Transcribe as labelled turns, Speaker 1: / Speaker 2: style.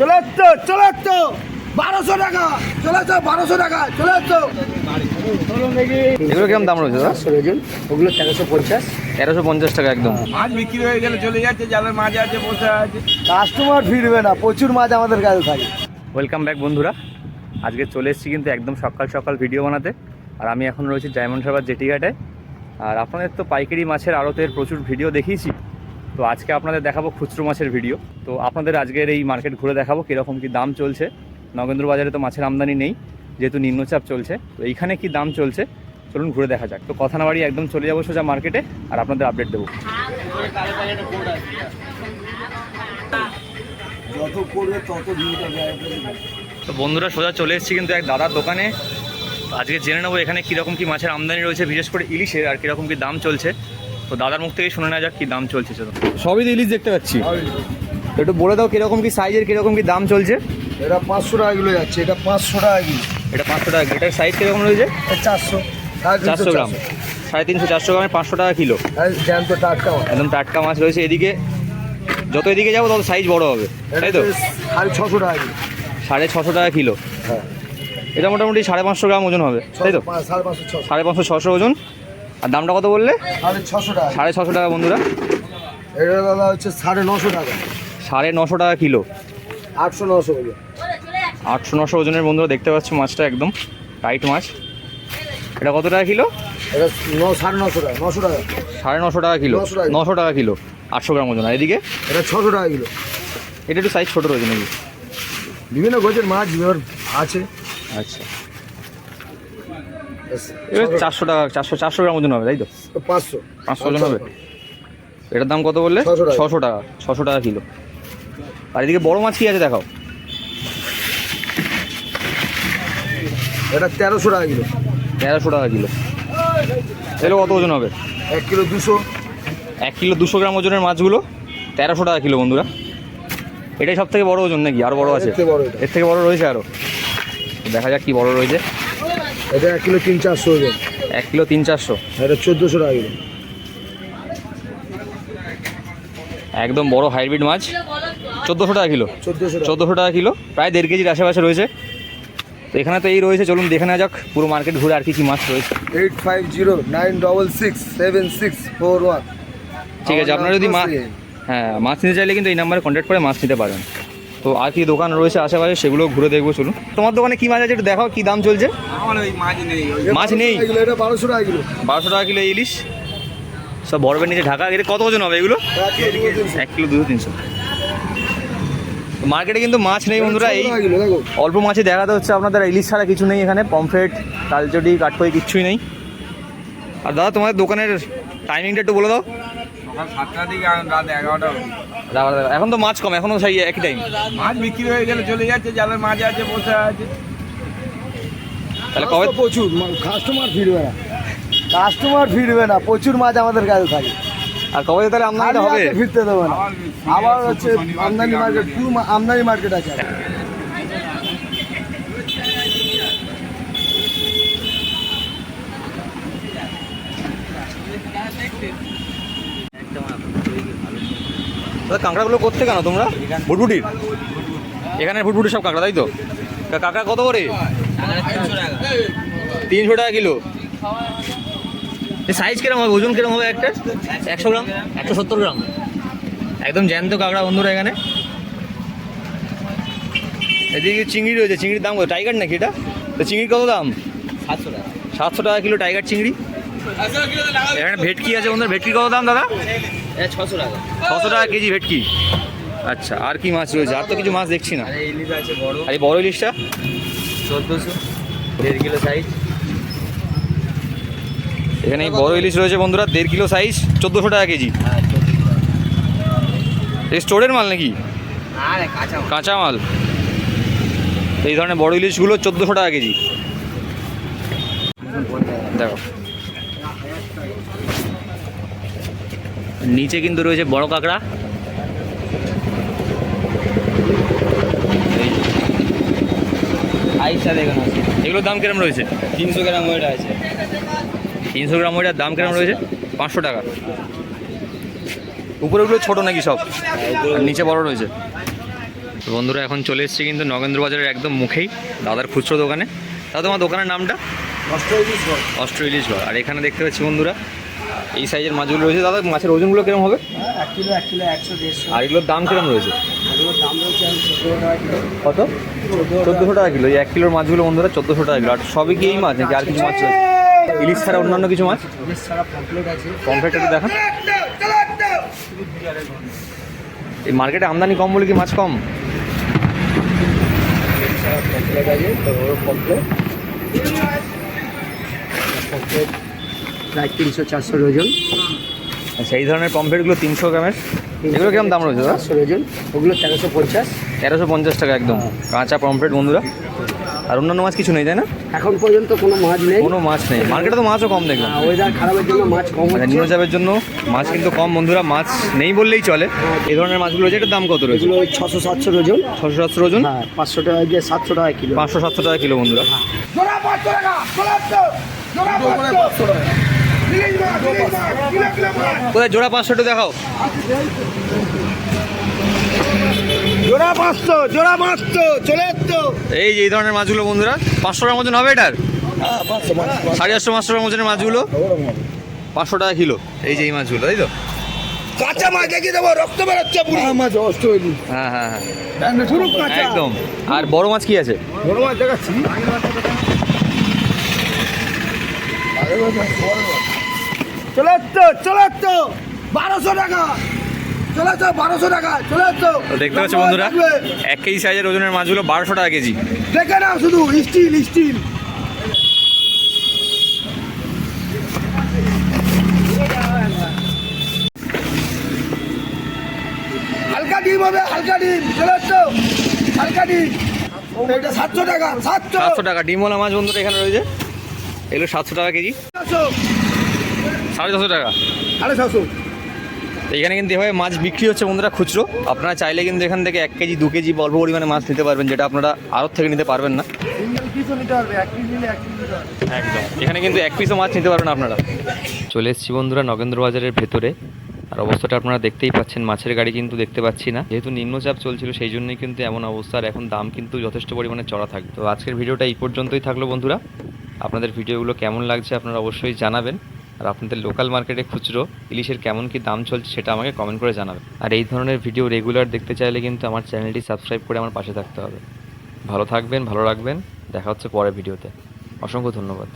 Speaker 1: চলে যাচ্ছে চলে বারোশো টাকা চলে যাচ্ছে বারোশো টাকা চলে
Speaker 2: এগুলো কীরকম দাম রয়েছে দাদা?
Speaker 1: ওগুলো তেরোশো পঞ্চাশ।
Speaker 2: তেরোশো পঞ্চাশ টাকা একদম।
Speaker 3: মাছ বিক্রি হয়ে গেলে চলে যাচ্ছে জালের মাছ আছে বসে আছে।
Speaker 1: কাস্টমার ফিরবে না প্রচুর মাছ আমাদের কাছে থাকে।
Speaker 2: ওয়েলকাম ব্যাক বন্ধুরা। আজকে চলে এসেছি কিন্তু একদম সকাল সকাল ভিডিও বানাতে। আর আমি এখন রয়েছি ডায়মন্ড জেটি ঘাটে আর আপনাদের তো পাইকারি মাছের আড়তের প্রচুর ভিডিও দেখিয়েছি। তো আজকে আপনাদের দেখাবো খুচরো মাছের ভিডিও তো আপনাদের আজকের এই মার্কেট ঘুরে দেখাবো কীরকম কী দাম চলছে। নগেন্দ্র বাজারে তো মাছের আমদানি নেই যেহেতু নিম্নচাপ চলছে। তো এইখানে কি দাম চলছে চলুন ঘুরে দেখা যাক। তো কথা না বাড়ি একদম চলে যাব সোজা মার্কেটে আর আপনাদের আপডেট দেবো। তো বন্ধুরা সোজা চলে এসেছি কিন্তু এক দাদার দোকানে। আজকে জেনে নেব এখানে কীরকম কি মাছের আমদানি রয়েছে বিশেষ করে ইলিশের আর কীরকম কি দাম চলছে। তো দাদার মুখ থেকে শুনে নেওয়া যাক কি দাম চলছে চলো সবই তো ইলিশ দেখতে পাচ্ছি। একটু বলে দাও কীরকম কি সাইজের কীরকম কি দাম চলছে?
Speaker 1: এটা পাঁচশো টাকা কিলো যাচ্ছে এটা পাঁচশো টাকা কিলো।
Speaker 2: এটা পাঁচশো টাকা এটার সাইজ কীরকম রয়েছে?
Speaker 1: চারশো
Speaker 2: চারশো গ্রাম। সাড়ে তিনশো চারশো গ্রামে পাঁচশো টাকা কিলো।
Speaker 1: টাটকা মাছ।
Speaker 2: একদম টাটকা মাছ রয়েছে এদিকে। যত এদিকে যাব তত সাইজ বড় হবে। তাই তো?
Speaker 1: সাড়ে ছশো টাকা কিলো।
Speaker 2: সাড়ে ছশো টাকা কিলো।
Speaker 1: হ্যাঁ।
Speaker 2: এটা মোটামুটি সাড়ে পাঁচশো গ্রাম ওজন হবে। তাই তো?
Speaker 1: সাড়ে পাঁচশো ছশো।
Speaker 2: সাড়ে পাঁচশো ছশো ওজন। আর দামটা কত বললে?
Speaker 1: সাড়ে ছশো টাকা।
Speaker 2: সাড়ে ছশো টাকা বন্ধুরা।
Speaker 1: এটা দাদা হচ্ছে সাড়ে নশো টাকা।
Speaker 2: সাড়ে নশো টাকা কিলো।
Speaker 1: আটশো নশো হলো
Speaker 2: আটশো নশো ওজনের বন্ধুরা দেখতে পাচ্ছ মাছটা একদম টাইট মাছ। এটা কত টাকা কিলো?
Speaker 1: এটা সাড়ে নশো টাকা নশো টাকা।
Speaker 2: সাড়ে নশো টাকা কিলো। নশো টাকা। কিলো। আটশো গ্রাম ওজন। আর এদিকে?
Speaker 1: এটা ছশো টাকা কিলো।
Speaker 2: এটা একটু সাইজ ছোটো রয়েছে নাকি
Speaker 1: বিভিন্ন গোছের মাছ আছে।
Speaker 2: আচ্ছা। এবার চারশো টাকা চারশো চারশো গ্রাম ওজন হবে তাই তো?
Speaker 1: পাঁচশো।
Speaker 2: পাঁচশো ওজন হবে। এটার দাম কত বললে? ছশো টাকা। ছশো টাকা কিলো। আর এদিকে বড় মাছ কি আছে দেখাও।
Speaker 1: এটা তেরোশো টাকা কিলো।
Speaker 2: তেরোশো টাকা কিলো। এগুলো কত ওজন হবে?
Speaker 1: এক কিলো দুশো।
Speaker 2: এক কিলো দুশো গ্রাম ওজনের মাছগুলো? তেরোশো টাকা কিলো বন্ধুরা। এটাই সব থেকে বড় ওজন নাকি? আরও বড় আছে।
Speaker 1: এর থেকে বড়
Speaker 2: এর থেকে বড় রয়েছে আরও দেখা যাক কি বড় রয়েছে।
Speaker 1: এটা এক কিলো তিন চারশো ওজন
Speaker 2: এক কিলো তিন চারশো।
Speaker 1: এটা চোদ্দোশো টাকা কিলো।
Speaker 2: একদম বড় হাইব্রিড মাছ। চোদ্দোশো টাকা কিলো।
Speaker 1: চোদ্দোশো টাকা।
Speaker 2: চোদ্দোশো টাকা কিলো। প্রায় দেড় কেজির আশেপাশে রয়েছে। তো এখানে তো এই রয়েছে। চলুন দেখে নেওয়া যাক। পুরো মার্কেট ঘুরে আর কি কি মাছ রয়েছে।
Speaker 1: Eight five zero nine double six seven six four one.
Speaker 2: ঠিক আছে আপনারা যদি মাছ হ্যাঁ মাছ নিতে চাইলে কিন্তু এই নাম্বারে কন্ট্যাক্ট করে মাছ নিতে পারেন। তো আর কি দোকান রয়েছে আশেপাশে সেগুলো ঘুরে দেখব চলুন। তোমার দোকানে কি মাছ আছে একটু দেখাও কি দাম চলছে?
Speaker 3: মাছ নেই
Speaker 1: বারোশো টাকা কিলো
Speaker 2: বারোশো টাকা কিলো। ইলিশ সব বরফের নিচে ঢাকা এটা কত ওজন হবে এগুলো?
Speaker 1: এক কিলো দুশো তিনশো।
Speaker 2: মার্কেটে কিন্তু মাছ নেই বন্ধুরা এই অল্প মাছে দেখাতে হচ্ছে আপনাদের ইলিশ ছাড়া কিছু নেই এখানে পমফ্রেট কালচটি কাঠপই কিচ্ছুই নেই। আর দাদা তোমাদের দোকানের টাইমিংটা একটু বলে দাও। এখন তো মাছ কম এখনও সেই একই টাইম
Speaker 3: মাছ বিক্রি হয়ে গেলে চলে যাচ্ছে জালের মাছ আছে বসে আছে।
Speaker 2: তাহলে কবে
Speaker 1: প্রচুর কাস্টমার ফিরবে না কাস্টমার ফিরবে না প্রচুর মাছ আমাদের কাছে থাকে।
Speaker 2: আর কবে তাহলে আমদানিটা
Speaker 1: খালি
Speaker 2: হবে?
Speaker 1: ফিরতে দেবে না।
Speaker 3: আবার
Speaker 1: হচ্ছে আমদানি মার্কেট পুরো মা- আমদানি মার্কেট আছে।
Speaker 2: কাঁকড়াগুলো করতে কেন তোমরা? ভুটভুটির? এখানে ভুটভুটি সব কাঁকড়া তাই তো? কাঁকড়া কত করে? তিনশো টাকা কিলো। সাইজ কিরম হবে? ওজন কিরম হবে একটা? একশো গ্রাম? একশো সত্তর গ্রাম। একদম জ্যান্ত কাঁকড়া বন্ধুরা এখানে। এদিকে চিংড়ি রয়েছে। চিংড়ির দাম কত? টাইগার নাকি এটা? তো চিংড়ির কত দাম? সাতশো টাকা। সাতশো টাকা কিলো টাইগার চিংড়ি। এখানে ভেটকি আছে বন্ধুরা। ভেটকির কত দাম দাদা?
Speaker 3: ছশো টাকা।
Speaker 2: ছশো টাকা কেজি ভেটকি। আচ্ছা আর কি মাছ রয়েছে? আর তো কিছু মাছ দেখছি না।
Speaker 3: আর বড়।
Speaker 2: ইলিশটা
Speaker 3: চোদ্দোশো দেড় কিলো সাইজ
Speaker 2: এখানে বড় ইলিশ রয়েছে বন্ধুরা দেড় কিলো সাইজ চোদ্দোশো টাকা কেজি।
Speaker 3: হ্যাঁ
Speaker 2: এই স্টোরের মাল নাকি?
Speaker 3: কাঁচা
Speaker 2: মাল। এই ধরনের বড় ইলিশগুলো চোদ্দোশো টাকা কেজি। দেখো। নিচে কিন্তু রয়েছে বড় কাঁকড়া।
Speaker 3: সাইজটা দেখুন।
Speaker 2: এগুলোর দাম কিরম রয়েছে?
Speaker 3: তিনশো গ্রাম ওয়েট আছে।
Speaker 2: তিনশো গ্রাম ওইটার দাম কিরম রয়েছে? পাঁচশো টাকা। উপরেগুলো ছোট নাকি সব? নিচে বড় রয়েছে? বন্ধুরা এখন চলে এসেছি কিন্তু নগেন্দ্র বাজারের একদম মুখেই দাদার খুচরো দোকানে। দাদা তোমার দোকানের নামটা? অস্ট্র ইলিশ ঘর। আর এখানে দেখতে পাচ্ছি বন্ধুরা এই সাইজের মাছগুলো রয়েছে। দাদা মাছের ওজনগুলো কীরকম হবে?
Speaker 1: হ্যাঁ,
Speaker 2: আর এগুলোর দাম কীরকম রয়েছে? কত? চোদ্দোশো টাকা কিলো। এক কিলোর মাছগুলো বন্ধুরা চোদ্দোশো টাকা কিলো। আর সবই কি এই মাছ নাকি আর কিছু মাছ ইলিশ ছাড়া অন্যান্য কিছু মাছ?
Speaker 1: ইলিশ ছাড়া আছে।
Speaker 2: কমপ্লেট একটু দেখান। এই মার্কেটে আমদানি কম বলে কি মাছ কম?
Speaker 1: আছে প্রায় তিনশো চারশো ওজন
Speaker 2: আচ্ছা এই ধরনের পমপ্লেটগুলো তিনশো গ্রামের? এগুলো কীরকম দাম রয়েছে দাদা?
Speaker 1: ওজন ওগুলো তেরোশো পঞ্চাশ।
Speaker 2: তেরোশো পঞ্চাশ টাকা একদম। কাঁচা পমপ্লেট বন্ধুরা। আর অন্যান্য মাছ কিছু নেই তাই না?
Speaker 1: এখন পর্যন্ত কোনো মাছ নেই।
Speaker 2: কোনো মাছ নেই। মার্কেটে তো মাছও কম দেখলাম।
Speaker 1: ওয়েদার খারাপের জন্য মাছ কম
Speaker 2: মানে
Speaker 1: হচ্ছে।
Speaker 2: নিম্নচাপের জন্য মাছ কিন্তু কম বন্ধুরা। মাছ নেই বললেই চলে। এই ধরনের মাছগুলো রয়েছে এটার দাম কত রয়েছে?
Speaker 1: এগুলো ওই ছশো সাতশো ওজন
Speaker 2: ছশো সাতশো ওজন
Speaker 1: হ্যাঁ পাঁচশো টাকা গিয়ে সাতশো টাকা কিলো।
Speaker 2: পাঁচশো সাতশো টাকা কিলো বন্ধুরা। কোথায়? জোড়া পাঁচশোটা দেখাও।
Speaker 1: জোড়া পাঁচশো জোড়া পাঁচশো চলে তো
Speaker 2: এই যে এই ধরনের মাছগুলো বন্ধুরা পাঁচশো টাকার মতন হবে এটার? সাড়ে চারশো পাঁচশো টাকার মতনের মাছগুলো? পাঁচশো টাকা কিলো এই যে এই মাছগুলো তাই তো?
Speaker 1: কাঁচা মাছ দেখে দেবো রক্ত বেরোচ্ছে পুরো। মাছ অষ্ট
Speaker 2: হ্যাঁ হ্যাঁ হ্যাঁ।
Speaker 1: পুরো কাঁচা।
Speaker 2: একদম। আর বড় মাছ কি আছে?
Speaker 1: বড় মাছ দেখাচ্ছি। চলে তো চলে তো বারোশো টাকা। চলে তো বারোশো টাকা। চলে তো
Speaker 2: দেখতে পাচ্ছ বন্ধুরা এক কেজি সাইজের ওজনের মাছগুলো বারোশো টাকা কেজি।
Speaker 1: দেখে নাও শুধু স্টিল স্টিল হালকা ডিম হবে হালকা ডিম। চলে তো হালকা ডিম। এটা সাতশো টাকা সাতশো।
Speaker 2: টাকা। ডিমওয়ালা মাছ বন্ধুরা এখানে রয়েছে। এগুলো সাতশো টাকা কেজি। সাড়ে ছশো টাকা।
Speaker 1: সাড়ে ছশো।
Speaker 2: এখানে কিন্তু এভাবে মাছ বিক্রি হচ্ছে বন্ধুরা খুচরো। আপনারা চাইলে কিন্তু এখান থেকে এক কেজি দু কেজি অল্প পরিমাণে মাছ নিতে পারবেন যেটা আপনারা আড়ত থেকে নিতে পারবেন না। একদম। এখানে কিন্তু এক পিসও মাছ নিতে পারবেন আপনারা। চলে এসেছি বন্ধুরা নগেন্দ্র বাজারের ভেতরে। আর অবস্থাটা আপনারা দেখতেই পাচ্ছেন মাছের গাড়ি কিন্তু দেখতে পাচ্ছি না। যেহেতু নিম্নচাপ চলছিল সেই জন্যই কিন্তু এমন অবস্থা আর এখন দাম কিন্তু যথেষ্ট পরিমাণে চড়া থাকবে। তো আজকের ভিডিওটা এই পর্যন্তই থাকল বন্ধুরা। আপনাদের ভিডিওগুলো কেমন লাগছে আপনারা অবশ্যই জানাবেন। আর আপনাদের লোকাল মার্কেটে খুচরো, ইলিশের কেমন কি দাম চলছে সেটা আমাকে কমেন্ট করে জানাবেন। আর এই ধরনের ভিডিও রেগুলার দেখতে চাইলে কিন্তু আমার চ্যানেলটি সাবস্ক্রাইব করে আমার পাশে থাকতে হবে। ভালো থাকবেন, ভালো রাখবেন, দেখা হচ্ছে পরের ভিডিওতে অসংখ্য ধন্যবাদ।